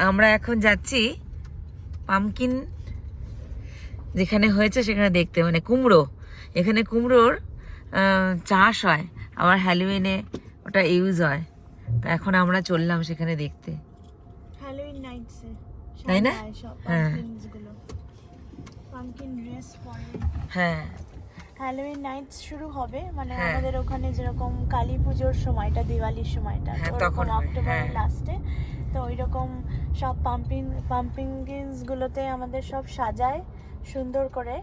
আমরা এখন যাচ্ছি পামকিন যেখানে হয়েছে সেখানে দেখতে মানে কুমড়ো এখানে কুমড়োর চাষ হয় আবার হ্যালোউইনে ওটা ইউজ হয় তো এখন আমরা চললাম সেখানে দেখতে হ্যালোইন নাইটসে তাই না? হ্যাঁ। হ্যাঁ হ্যালোইন নাইটস শুরু হবে মানে হ্যাঁ। আমাদের ওখানে যেরকম কালী পুজোর সময়টা দিওয়ালির সময়টা হ্যাঁ, তখন অক্টোবরের হ্যাঁ। লাস্টে তো ওইরকম সব পাম্পিং পাম্পিংস গুলোতে আমাদের সব সাজায় সুন্দর করে।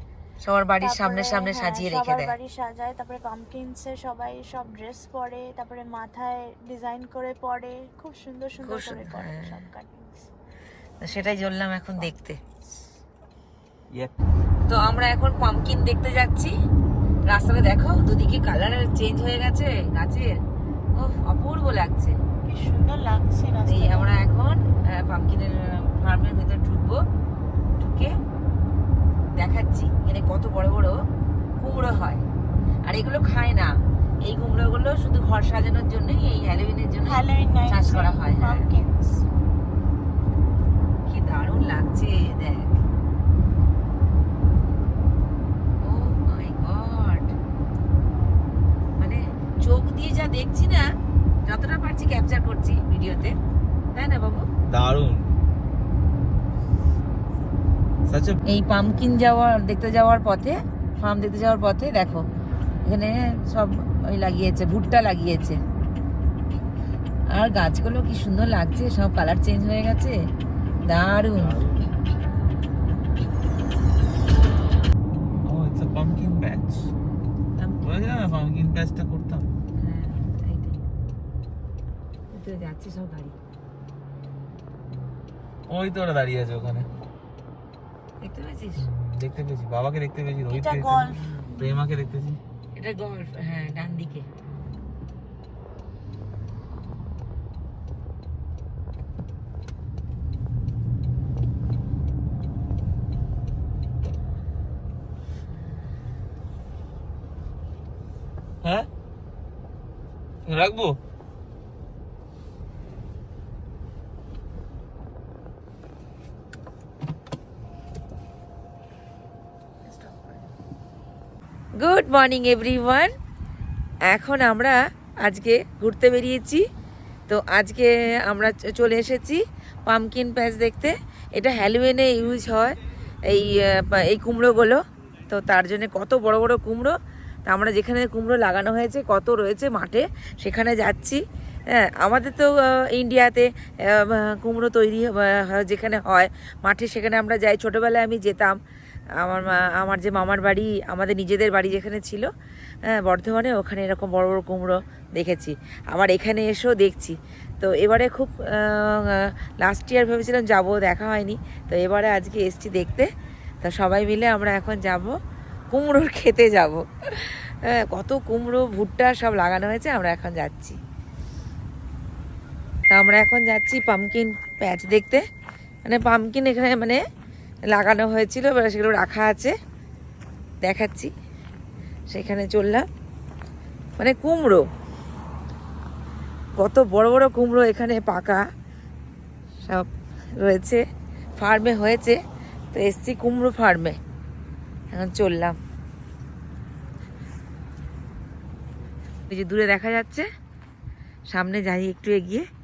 সবার বাড়ির সামনে সামনে হ্যাঁ, সাজিয়ে রেখে সবার দেয়। বাড়ি সাজায় তারপরে পাম্পকিনসে সবাই সব ড্রেস পরে তারপরে মাথায় ডিজাইন করে পরে খুব সুন্দর সুন্দর করে সুন্দর, হ্যাঁ। সব কাটিংস তো সেটাই চললাম এখন দেখতে। তো আমরা এখন পাম্পকিন দেখতে যাচ্ছি। রাস্তাটা দেখো দুদিকে কালার চেঞ্জ হয়ে গেছে গাছের। ও অপূর্ব লাগছে। কি সুন্দর লাগছে এই আমরা ভিতরে ঢুকবো ঢুকে দেখাচ্ছি এখানে কত বড় বড় কুমড়ো হয়। আর এগুলো খায় না। এই কুমড়োগুলো শুধু ঘর সাজানোর জন্যই এই হ্যালোউইনের জন্য চাষ করা হয়, হ্যাঁ। কি দারুণ লাগছে দেখ। ও মাই গড মানে চোখ দিয়ে যা দেখছি না যতটা পারছি ক্যাপচার করছি ভিডিওতে। তাই না বাবু? দারুণ। A এই পামকিন যাওয়ার দেখতে যাওয়ার পথে ফার্ম দেখতে যাওয়ার পথে দেখো এখানে সব ওই লাগিয়েছে ভুট্টা লাগিয়েছে। আর গাছগুলো কি সুন্দর লাগছে সব কালার চেঞ্জ হয়ে গেছে। দারুণ। Oh it's a pumpkin patch. বলেছিলাম না pumpkin patchটা করতাম। হ্যাঁ। যাচ্ছে সব গাড়ি। ওই তো ওরা দাঁড়িয়ে আছে ওখানে। দেখতে পেয়েছিস দেখতে পেয়েছি বাবাকে দেখতে পেয়েছি রোহিত এটা দেখতে গল্ফ পেয়েছি, প্রেমাকে দেখতেছি এটা গল্ফ হ্যাঁ ডান দিকে হ্যাঁ রাখবো গুড মর্নিং এভরিওয়ান এখন আমরা আজকে ঘুরতে বেরিয়েছি। তো আজকে আমরা চলে এসেছি পামকিন প্যাচ দেখতে। এটা হ্যালোউইনে ইউজ হয়। এই এই কুমড়োগুলো। তো তার জন্য কত বড় বড় কুমড়ো। তা আমরা যেখানে কুমড়ো লাগানো হয়েছে, কত রয়েছে মাঠে, সেখানে যাচ্ছি। হ্যাঁ আমাদের তো ইন্ডিয়াতে কুমড়ো তৈরি যেখানে হয়, মাঠে সেখানে আমরা যাই। ছোটোবেলায় আমি যেতাম। আমার আমার যে মামার বাড়ি, আমাদের নিজেদের বাড়ি যেখানে ছিল হ্যাঁ বর্ধমানে, ওখানে এরকম বড় বড় কুমড়ো দেখেছি। আবার এখানে এসেও দেখছি। তো এবারে খুব লাস্ট ইয়ার ভেবেছিলাম যাব, দেখা হয়নি। তো এবারে আজকে এসছি দেখতে। তো সবাই মিলে আমরা এখন যাব, কুমড়োর খেতে যাব। হ্যাঁ কত কুমড়ো, ভুট্টা সব লাগানো হয়েছে, আমরা এখন যাচ্ছি। তা আমরা এখন যাচ্ছি পামকিন প্যাচ দেখতে। মানে পামকিন এখানে মানে লাগানো হয়েছিল, এবার সেগুলো রাখা আছে। দেখাচ্ছি। সেখানে চললাম। মানে কুমড়ো। কত বড় বড় কুমড়ো এখানে পাকা সব রয়েছে। ফার্মে হয়েছে। তো এসছি কুমড়ো ফার্মে। এখন চললাম। ওই যে দূরে দেখা যাচ্ছে। সামনে যাই একটু এগিয়ে।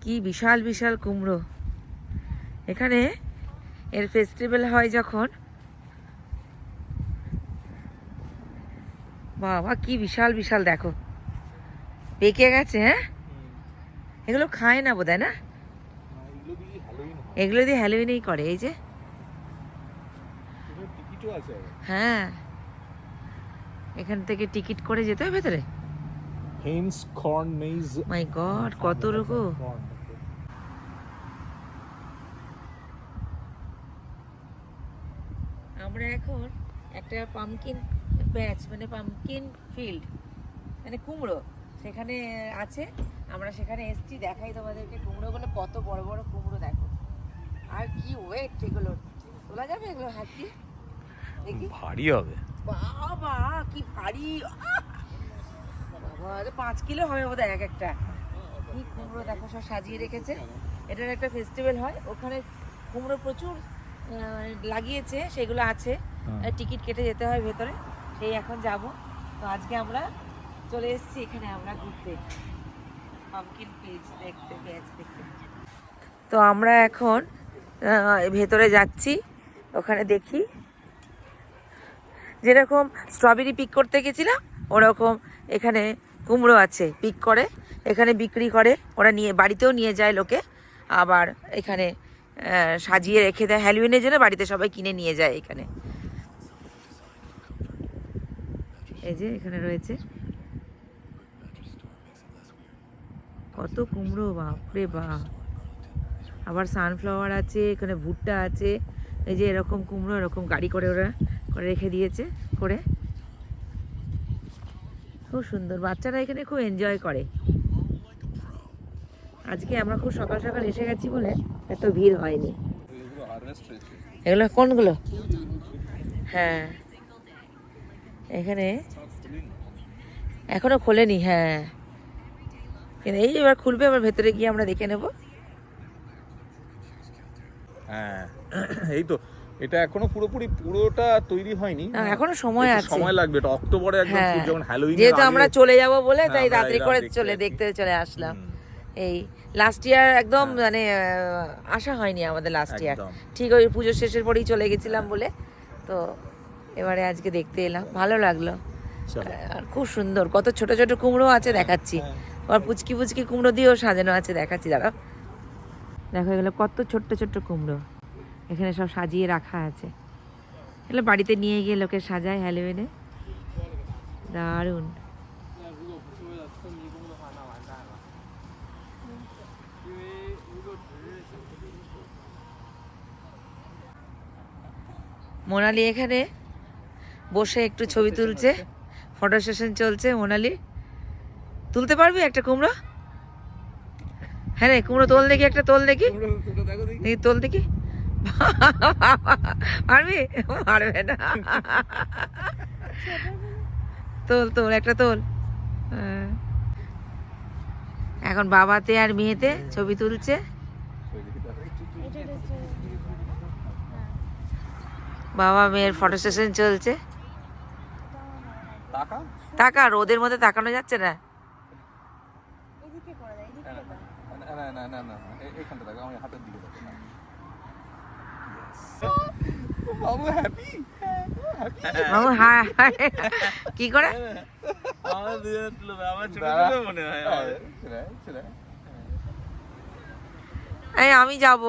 কি বিশাল বিশাল কুমড়ো। এখানে এর ফেস্টিভ্যাল হয় যখন। বাবা কি বিশাল বিশাল দেখো। পেকে গেছে হ্যাঁ? এগুলো খায় না বোধ না? এগুলো দিয়ে হ্যালোউইনেই করে এই যে। হ্যাঁ। এখান থেকে টিকিট করে যেতে হবে ভেতরে? Haynes corn maize. My god কত রকম। আমরা এখন একটা পামকিন ব্যাচ মানে পামকিন ফিল্ড মানে কুমড়ো সেখানে আছে। আমরা সেখানে এসছি দেখাই তোমাদেরকে কুমড়োগুলো কত বড় বড় কুমড়ো দেখো। আর কি ওয়েট এগুলো। তোলা যাবে এগুলো হাত? দিয়ে দেখি। ভারী হবে। বাবা কি ভারী। বাবা পাঁচ কিলো হবে বোধ এক একটা। কি কুমড়ো দেখো সব সাজিয়ে রেখেছে। এটার একটা ফেস্টিভ্যাল হয়। ওখানে কুমড়ো প্রচুর লাগিয়েছে সেগুলো আছে। হ্যাঁ। টিকিট কেটে যেতে হয় ভেতরে। সেই এখন যাব। তো আজকে আমরা চলে এসেছি এখানে আমরা ঘুরতে। পামকিন পেজ দেখতে পেঁয়াজ দেখতে তো আমরা এখন ভেতরে যাচ্ছি। ওখানে দেখি। যেরকম স্ট্রবেরি পিক করতে গেছিলাম ওরকম এখানে কুমড়ো আছে পিক করে। এখানে বিক্রি করে ওরা নিয়ে বাড়িতেও নিয়ে যায় লোকে। আবার এখানে সাজিয়ে রেখে দেয় হ্যালোউইনের জন্য, বাড়িতে সবাই কিনে নিয়ে যায় এখানে। এই যে এখানে রয়েছে। কত কুমড়ো, বাপরে বাপ। আবার সানফ্লাওয়ার আছে, এখানে ভুট্টা আছে। এই যে এরকম কুমড়ো, এরকম গাড়ি করে ওরা, করে রেখে দিয়েছে, করে। খুব সুন্দর, বাচ্চারা এখানে খুব এনজয় করে। আজকে আমরা খুব সকাল সকাল এসে গেছি বলে এত ভিড় হয়নি। এগুলো কোনগুলো? হ্যাঁ। এখানে এখনও খোলেনি হ্যাঁ। কিন্তু এই এবার খুলবে আবার ভেতরে গিয়ে আমরা দেখে নেব। হ্যাঁ। এই তো এটা এখনও পুরোপুরি পুরোটা তৈরি হয়নি। না, এখনও সময় আছে। সময় লাগবে এটা অক্টোবরে একদম হ্যাঁ। যখন হ্যালোইন যেহেতু আমরা চলে যাব বলে হ্যাঁ, তাই আমরা রাত্রি করে চলে দেখতে চলে আসলাম। এই লাস্ট ইয়ার একদম মানে আহ, আসা হয়নি আমাদের লাস্ট ইয়ার ঠিক ওই পুজো শেষের পরেই চলে গেছিলাম বলে। তো এবারে আজকে দেখতে এলাম। ভালো লাগল। আর খুব সুন্দর। কত ছোট ছোট কুমড়ো আছে দেখাচ্ছি। আর পুচকি পুচকি কুমড়ো দিয়েও সাজানো আছে দেখাচ্ছি দাঁড়াও। দেখো এগুলো কত ছোট্ট ছোট্ট কুমড়ো। এখানে সব সাজিয়ে রাখা আছে। এগুলো বাড়িতে নিয়ে গিয়ে লোকে সাজায় হ্যালোউইনে দারুণ। মোনালি এখানে বসে একটু ছবি তুলছে। ফটো সেশন চলছে মোনালি। তুলতে পারবি একটা কুমড়ো? হ্যাঁ রে কুমড়ো তোল দেখি একটা তোল দেখি। দেখি তোল দেখি। পারবি? পারবে না। তোল তোল একটা তোল। হ্যাঁ। এখন বাবাতে আর মেয়েতে ছবি তুলছে। বাবা মেয়ের ফটো সেশন চলছে। টাকা? তাকা রোদের মধ্যে তাকানো যাচ্ছে না। এদিকে করে? দাও এদিকে না না না না এ- এখানটা দেখো আমি হাতের দিকে দেখো বাবু হ্যাপি বাবু হাই হাই কি করে আমার দুজনে তুলবে আমার ছোট দাঁড়া। ছোট মনে হয় আমার। ছেড়ে ছেড়ে এই আমি যাব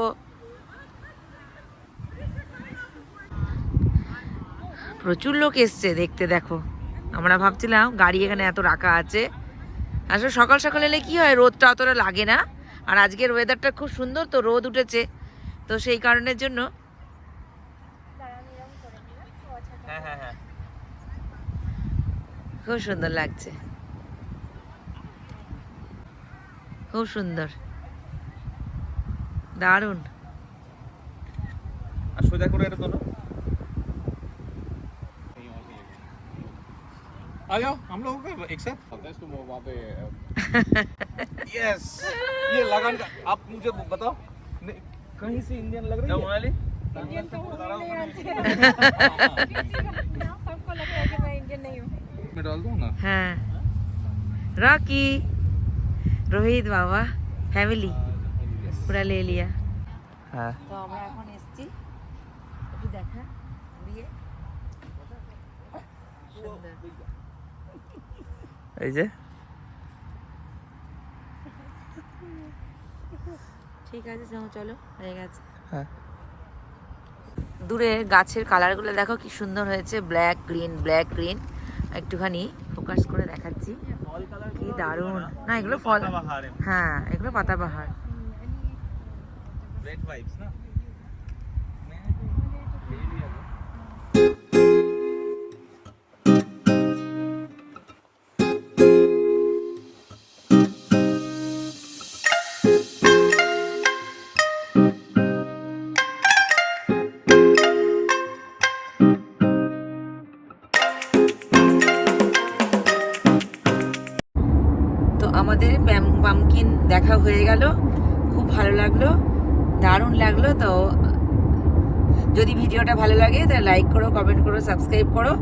প্রচুর লোক এসছে দেখতে দেখো। আমরা ভাবছিলাম গাড়ি এখানে এত রাখা আছে। আসলে সকাল সকাল এলে কি হয় রোদটা অতটা লাগে না। আর আজকের ওয়েদারটা খুব সুন্দর তো রোদ উঠেছে। তো সেই কারণের জন্য হ্যাঁ হ্যাঁ হ্যাঁ। খুব সুন্দর লাগছে। খুব সুন্দর। দারুণ। আর সোজা করে এটা তোলো। आ जाओ हम लोग एक साथ तो वहाँ पे यस ये लगान का आप मुझे बताओ नहीं, कहीं से इंडियन लग रही क्या है मोनाली सबको लगता है कि मैं इंडियन नहीं हूँ मैं डाल दूँ ना হ্যাঁ রকি রোহিত বাবা ফ্যামিলি পুরা লে লিয়া हाँ তো আমরা এখন এসেছি একটু দেখা ঘুরিয়ে সুন্দর এই যে। ঠিক আছে চলো, চলো হয়ে গেছে। হ্যাঁ। দূরে গাছের কালারগুলো দেখো কি সুন্দর হয়েছে ব্ল্যাক গ্রিন ব্ল্যাক গ্রিন। একটুখানি ফোকাস করে দেখাচ্ছি। কি দারুণ। না এগুলো ফল হ্যাঁ এগুলো পাতাবাহার। রেড ভাইবস না? পামকিন দেখা হয়ে গেল। খুব ভালো লাগল। দারুণ লাগল তো। যদি ভিডিওটা ভালো লাগে তাহলে লাইক করো কমেন্ট করো সাবস্ক্রাইব করো।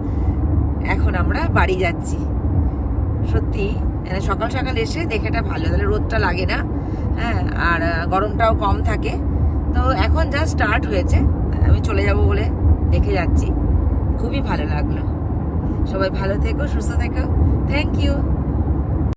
এখন আমরা বাড়ি যাচ্ছি। সত্যি মানে সকাল সকাল এসে দেখেটা ভালো, তাহলে রোদটা লাগে না। হ্যাঁ আর গরমটাও কম থাকে। তো এখন যা স্টার্ট হয়েছে, আমি চলে যাব বলে দেখে যাচ্ছি। খুবই ভালো লাগল। সবাই ভালো থেকো, সুস্থ থেকো। Thank you